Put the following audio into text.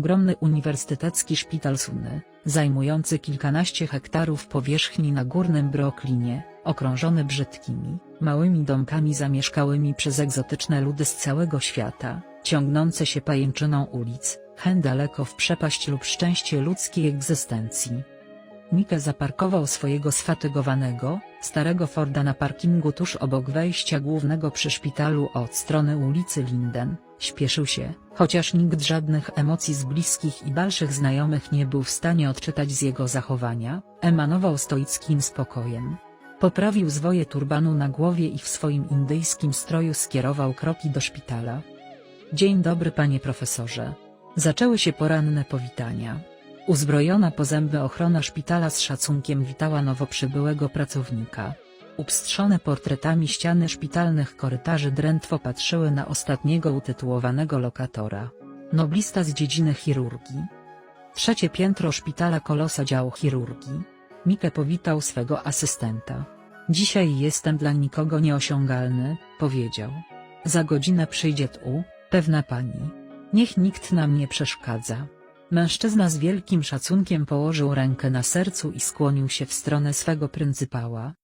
Ogromny uniwersytecki szpital Suny, zajmujący kilkanaście hektarów powierzchni na górnym Brooklynie, okrążony brzydkimi, małymi domkami zamieszkałymi przez egzotyczne ludy z całego świata, ciągnące się pajęczyną ulic, hen daleko w przepaść lub szczęście ludzkiej egzystencji. Mike zaparkował swojego sfatygowanego, starego Forda na parkingu tuż obok wejścia głównego przy szpitalu od strony ulicy Linden, śpieszył się, chociaż nikt żadnych emocji z bliskich i dalszych znajomych nie był w stanie odczytać z jego zachowania, emanował stoickim spokojem. Poprawił zwoje turbanu na głowie i w swoim indyjskim stroju skierował kroki do szpitala. Dzień dobry panie profesorze. Zaczęły się poranne powitania. Uzbrojona po zęby ochrona szpitala z szacunkiem witała nowo przybyłego pracownika. Upstrzone portretami ściany szpitalnych korytarzy drętwo patrzyły na ostatniego utytułowanego lokatora. Noblista z dziedziny chirurgii. Trzecie piętro szpitala Kolosa dział chirurgii. Mike powitał swego asystenta. Dzisiaj jestem dla nikogo nieosiągalny, powiedział. Za godzinę przyjdzie tu, pewna pani. Niech nikt nam nie przeszkadza. Mężczyzna z wielkim szacunkiem położył rękę na sercu i skłonił się w stronę swego pryncypała,